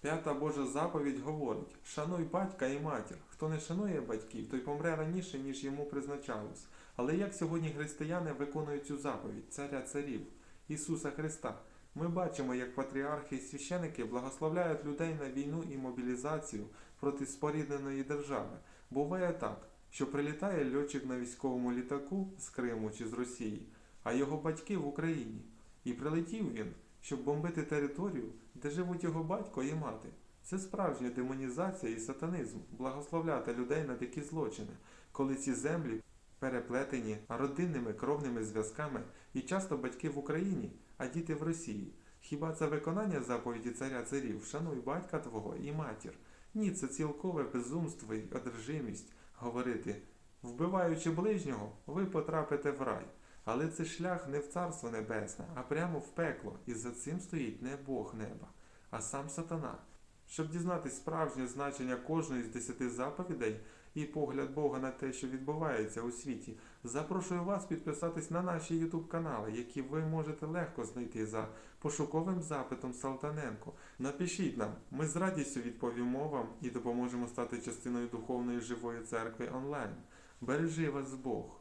П'ята Божа заповідь говорить: шануй батька і матір. Хто не шанує батьків, той помре раніше, ніж йому призначалось. Але як сьогодні християни виконують цю заповідь, царя царів, Ісуса Христа? Ми бачимо, як патріархи і священики благословляють людей на війну і мобілізацію проти спорідненої держави. Буває так, що прилітає льотчик на військовому літаку з Криму чи з Росії, а його батьки в Україні. І прилетів він, щоб бомбити територію, де живуть його батько і мати. Це справжня демонізація і сатанизм благословляти людей на такі злочини, коли ці землі переплетені родинними кровними зв'язками і часто батьки в Україні, а діти в Росії. Хіба це виконання заповіді царя царів Шануй батька твого і матір? Ні, це цілкове безумство й одержимість говорити, вбиваючи ближнього, ви потрапите в рай. Але це шлях не в царство небесне, а прямо в пекло, і за цим стоїть не Бог неба, а сам сатана. Щоб дізнатись справжнє значення кожної з десяти заповідей і погляд Бога на те, що відбувається у світі, запрошую вас підписатись на наші YouTube канали, які ви можете легко знайти за пошуковим запитом Салтаненко. Напишіть нам, ми з радістю відповімо вам і допоможемо стати частиною духовної живої церкви онлайн. Бережи вас Бог!